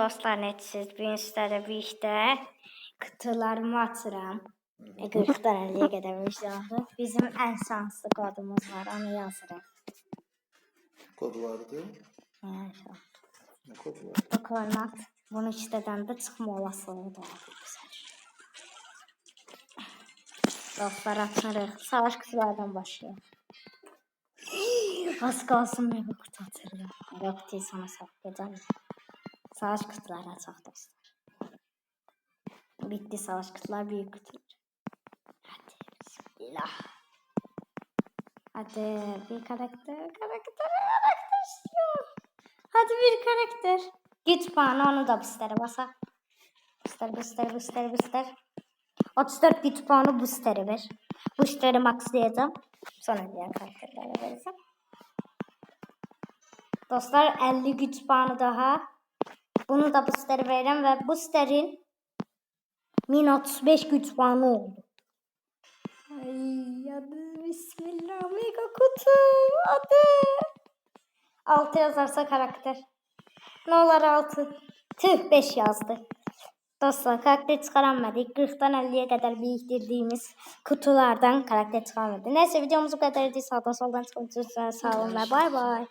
Dostlar netsiz bir üstədə bir işdə kutularımı açıram. E, 40-dan 50-yə qədər vicdanlı. Bizim ən şanslı kodumuz var, onu yazırıq. Kod vardı. Yəni, Ne kod var? bu koordinat bunu işlədən də çıxma olasılığı da var. Dostlar açırıq. Savaş kutulardan başlayalım. Az qalsın mega kutu açırıq. Mega kutuyu sana saklayacağım. Savaş kutuları açaq dostlar. Bitti savaş kutular büyük kutular. Hadi bismillah. Hadi bir karakter, karakter, karakter istiyorum. Hadi bir karakter. Git bana onu da booster'e basa. Booster, booster, booster, booster. 34 güç puanı booster'e ver. Booster'ı maxlayacağım. Sonra diğer karakterlere vereceğim. Dostlar 50 güç puanı daha. Bunu da booster'e vereceğim ve booster'in min 35 güç puanı oldu. Ay hadi bismillah mega kutu hadi. 6 yazarsa karakter. Ne olur 6. Tüh 5 yazdı. Dostlar karakter çıkaramadık. 40'dan 50'ye kadar biriktirdiğimiz kutulardan karakter çıkaramadı. Neyse videomuz bu kadardı. Sağdan soldan üzere. Sağ olun ve bay bay.